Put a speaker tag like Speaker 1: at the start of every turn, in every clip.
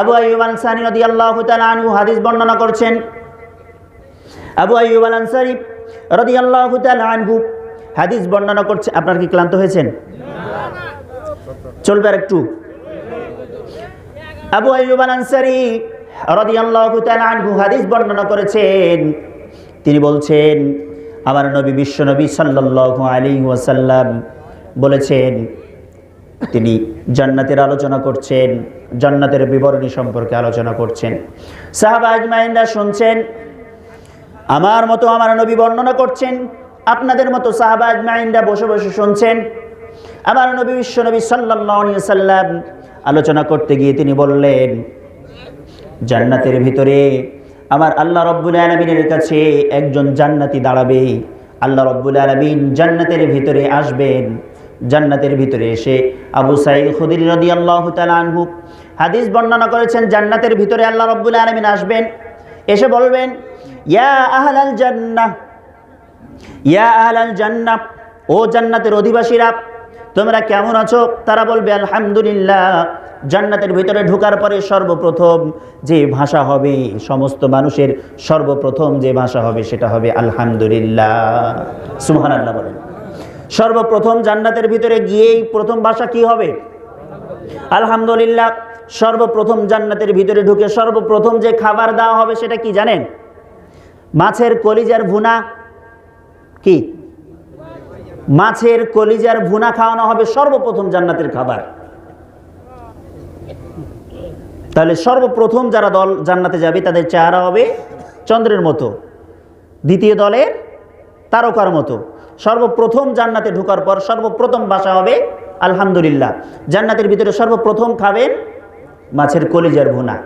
Speaker 1: আবু আইয়ুব আনসারি রাদিয়াল্লাহু তাআলা আনহু হাদিস বর্ণনা করছেন। আবু আইয়ুব আল রাদিয়াল্লাহু তাআলা আনহু হাদিস বর্ণনা করছে। আপনার কি ক্লান্ত হয়েছেন? চলবে আর একটু আবু আইয়ুব আল আনসারি রাদিয়াল্লাহু তাআলা আনহু হাদিস বর্ণনা করেছেন। তিনি বলছেন, আমার নবী বিশ্ব নবী সাল্লাল্লাহু আলাইহি ওয়াসাল্লাম বলেছেন, তিনি জান্নাতের আলোচনা করছেন। জান্নাতের বিবরণী সম্পর্কে আলোচনা করছেন। সাহাবা আজমাইনরা শুনছেন, আমার মতো আমার নবী বর্ণনা করছেন, আপনাদের মতো সাহাবা আজমাইনরা বসে বসে শুনছেন। আমার নবী বিশ্ব নবী সাল্লাল্লাহু সাল্লাম আলোচনা করতে গিয়ে তিনি বললেন, জান্নাতের ভিতরে আমার আল্লাহ রব্বুল আলমিনের কাছে একজন জান্নাতি দাঁড়াবে। আল্লাহ রব্বুল আলমিন জান্নাতের ভিতরে আসবেন। জান্নাতের ভিতরে এসে আবু সাইদ খুদির রদি আল্লাহ আনহু হাদিস বর্ণনা করেছেন, জান্নাতের ভিতরে আল্লাহ রব্বুল আলমিন আসবেন, এসে বলবেন, ইয়া আহলাল জান্নাহ, ইয়া আহলাল জান্নাহ, ও জান্নাতের অধিবাসীরা, তোমরা কেমন আছো? তারা বলবে, আলহামদুলিল্লাহ, জান্নাতের ভিতরে ঢোকার পরে সর্বপ্রথম যে ভাষা হবে, সমস্ত মানুষের সর্বপ্রথম যে ভাষা হবে সেটা হবে আলহামদুলিল্লাহ। সুহান আল্লাহ বলেন। সর্বপ্রথম জান্নাতের ভিতরে গিয়েই প্রথম ভাষা কি হবে? আলহামদুলিল্লাহ, সর্বপ্রথম জান্নাতের ভিতরে ঢুকে সর্বপ্রথম যে খাবার দেওয়া হবে সেটা কি জানেন? মাছের কলিজার ভুনা কি? মাছের কলিজার ভুনা খাওয়ানো হবে সর্বপ্রথম জান্নাতের খাবার। তাহলে সর্বপ্রথম যারা দল জান্নাতে যাবে, তাদের চেহারা হবে চন্দ্রের মতো। দ্বিতীয় দলের তারকার মতো। সর্বপ্রথম জান্নাতে ঢোকার পর সর্বপ্রথম বাসা হবে, আলহামদুলিল্লাহ। জান্নাতের ভিতরে সর্বপ্রথম খাবেন মাছের কলিজার ভুনা।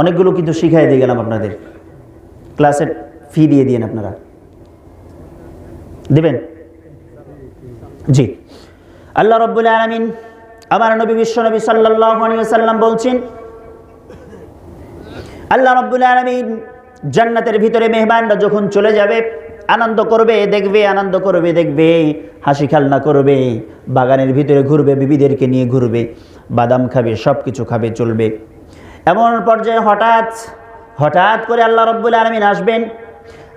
Speaker 1: অনেকগুলো কিন্তু শিখাই দিয়ে গেলাম আপনাদের। ক্লাসের ফি দিয়ে দিয়েন আপনারা। দেবেন? জি। আল্লাহ রব্বুল আলমিন আমার নবী বিশ্ব নবী সাল্লাম বলছেন, আল্লাহ রব্বুল আলমিন জান্নাতের ভিতরে মেহমানরা যখন চলে যাবে আনন্দ করবে, দেখবে, আনন্দ করবে, দেখবে, হাসি খেলনা করবে, বাগানের ভিতরে ঘুরবে, বিবিদেরকে নিয়ে ঘুরবে, বাদাম খাবে সব কিছু খাবে, চলবে। এমন পর্যায়ে হঠাৎ হঠাৎ করে আল্লাহ রব্বুল আলমিন আসবেন।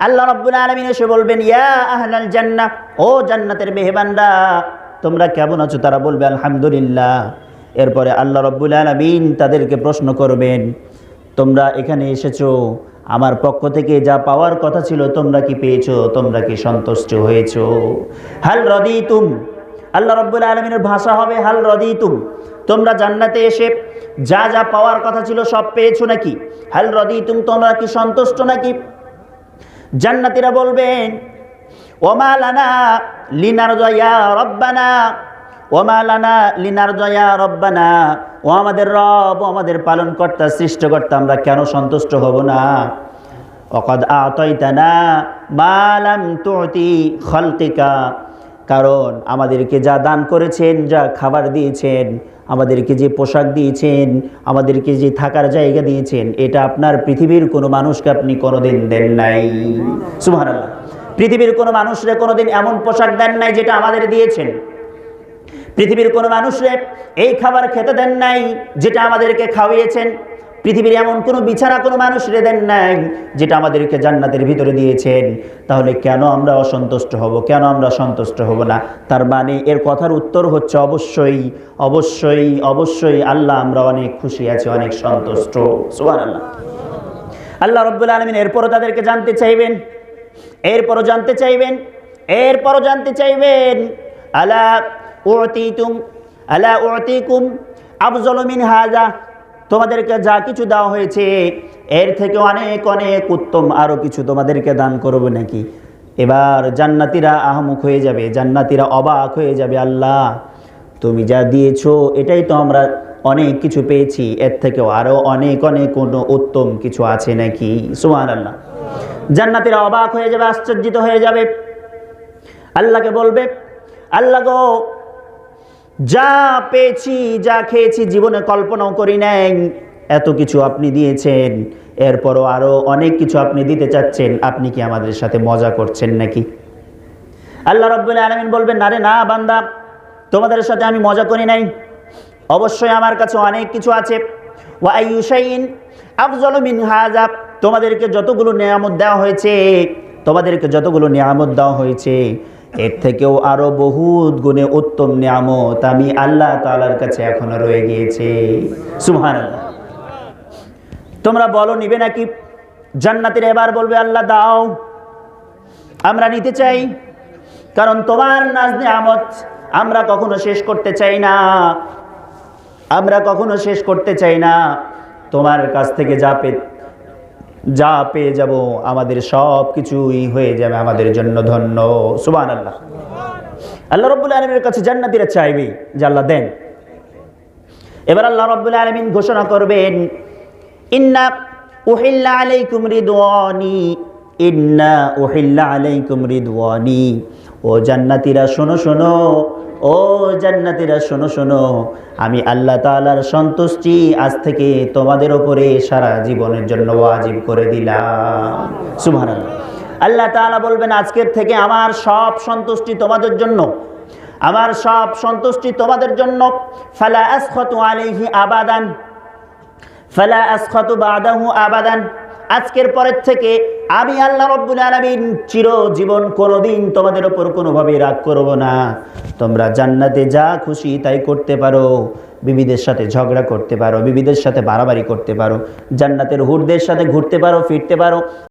Speaker 1: আল্লাহ রব্বুল আলমিন এসে বলবেন, ইয়া আহলাল জান্না ও জান্নাতের মেহমানরা, তোমরা কেমন আছো? তারা বলবে, আলহামদুলিল্লাহ। এরপরে আল্লাহ রব্বুল আলমিন তাদেরকে প্রশ্ন করবেন, তোমরা এখানে এসেছ আমার পক্ষ থেকে যা পাওয়ার কথা ছিল, তোমরা কি পেয়েছ? তোমরা কি সন্তুষ্ট হয়েছো? হাল রদি তুম আল্লাহ রব্বুল আলমিনের ভাষা হবে হাল রদি তুম তোমরা জান্নাতে এসে যা যা পাওয়ার কথা ছিল সব পেয়েছ নাকি? হাল রদি তুম তোমরা কি সন্তুষ্ট নাকি? জান্নাতিরা বলবেন, ওমা লানা লিনার জয়া রব্বানা ওমা লানা লিনার জয়া রব্বানা। ও আমাদের রব আমাদের পালনকর্তা, সৃষ্টকর্তা, আমরা কেন সন্তুষ্ট হব না? অকদ আতইতানা মালাম তুতি খলকিকা কারণ আমাদেরকে যা দান করেছেন, যা খাবার দিয়েছেন, আমাদেরকে যে পোশাক দিয়েছেন, আমাদেরকে যে থাকার জায়গা দিয়েছেন, এটা আপনার পৃথিবীর কোনো মানুষকে আপনি কোনোদিন দেন নাই। সুবহানাল্লাহ। পৃথিবীর কোনো মানুষরা কোনোদিন এমন পোশাক দেন নাই যেটা আমাদের দিয়েছেন। পৃথিবীর কোনো মানুষরে এই খাবার খেতে দেন নাই, যেটা আমাদেরকে খাওয়িয়েছেন। পৃথিবীর এমন কোনো বিছানা কোনো মানুষ দেন নাই, যেটা আমাদেরকে জান্নাতের ভিতরে দিয়েছেন। তাহলে কেন আমরা অসন্তুষ্ট হব? কেন আমরা সন্তুষ্ট হব না? তার মানে এর কথার উত্তর হচ্ছে অবশ্যই অবশ্যই অবশ্যই আল্লাহ আমরা অনেক খুশি আছি, অনেক সন্তুষ্ট। আল্লাহ আল্লাহ রব্বুল আলমিন এরপরও তাদেরকে জানতে চাইবেন। এরপরও জানতে চাইবেন, এরপরও জানতে চাইবেন। আলা উতিতুম, আলা উতিকুম, আফজল মিন হাজা, তোমাদেরকে যা কিছু দেওয়া হয়েছে, এর থেকে অনেক অনেক উত্তম আরও কিছু তোমাদেরকে দান করব নাকি? এবার জান্নাতিরা আহমুখ হয়ে যাবে, জান্নাতিরা অবাক হয়ে যাবে, আল্লাহ, তুমি যা দিয়েছ, এটাই তো আমরা অনেক কিছু পেয়েছি, এর থেকেও আরও অনেক অনেক কোনো উত্তম কিছু আছে নাকি? সুমান আল্লাহ জান্নাতিরা অবাক হয়ে যাবে, আশ্চর্যিত হয়ে যাবে। আল্লাহকে বলবে, আল্লাহ গো যা পেয়েছি, যা খেয়েছি, জীবনে কল্পনাও করি নাই। এত কিছু আপনি দিয়েছেন। এরপরও আরও অনেক কিছু আপনি দিতে চাচ্ছেন। আপনি কি আমাদের সাথে মজা করছেন নাকি? আল্লাহ রব্বুল আলমিন বলবেন না রে না বান্দা, তোমাদের সাথে আমি মজা করি নাই। অবশ্যই আমার কাছে অনেক কিছু আছে। ওয়া আইয়ু শাইইন আফজালু মিন হাযা, তোমাদেরকে যতগুলো নিয়ামত দেওয়া হয়েছে, তোমাদেরকে যতগুলো নিয়ামত দেওয়া হয়েছে এর থেকেও আরও বহুত গুণে উত্তম নিয়ামত আমি আল্লাহ তাআলার কাছে এখনও রয়ে গিয়েছে। সুহান তোমরা বলো, নিবে নাকি? জান্নাতের এবার বলবে আল্লাহ, দাও। আমরা নিতে চাই, কারণ তোমার নাজ নিয়ামত আমরা কখনো শেষ করতে চাই না। আমরা কখনো শেষ করতে চাই না। তোমার কাছ থেকে যা পে যা পেয়ে যাব আমাদের সব কিছুই হয়ে যাবে আমাদের জন্য ধন্য। সুবান আল্লাহ আল্লাহ রব্বুল আলমের কাছে জান্নাতিরা চাইবে যে আল্লাহ দেন। এবার আল্লাহ রব্বুল আলমিন ঘোষণা করবেন, ইন্না উহিল্লা আলাইকুম রিদওয়ানি, ইন্না উহিল্লা আলাইকুম রিদওয়ানি। ও জান্নাতিরা, শোনো শোনো ও জান্নাতিরা, শোনো শোনো, আমি আল্লাহ তাআলার সন্তুষ্টি আজ থেকে তোমাদের ওপরে সারা জীবনের জন্য ওয়াজিব করে দিলাম। সুবহানাল্লাহ। আল্লাহ তাআলা বলবেন, আজকের থেকে আমার সব সন্তুষ্টি তোমাদের জন্য। আমার সব সন্তুষ্টি তোমাদের জন্য। ফালা আসখাতু আলাইহি আবাদান। ফালা আসখাতু বাদাহু আবাদান। আজকের পরের থেকে আমি আল্লাহ রব্বুল চির চিরজীবন কোনোদিন তোমাদের ওপর কোনোভাবে রাগ করব না। তোমরা জান্নাতে যা খুশি তাই করতে পারো, বিবিদের সাথে ঝগড়া করতে পারো, বিবিদের সাথে বাড়াবাড়ি করতে পারো, জান্নাতের হুরদের সাথে ঘুরতে পারো, ফিরতে পারো।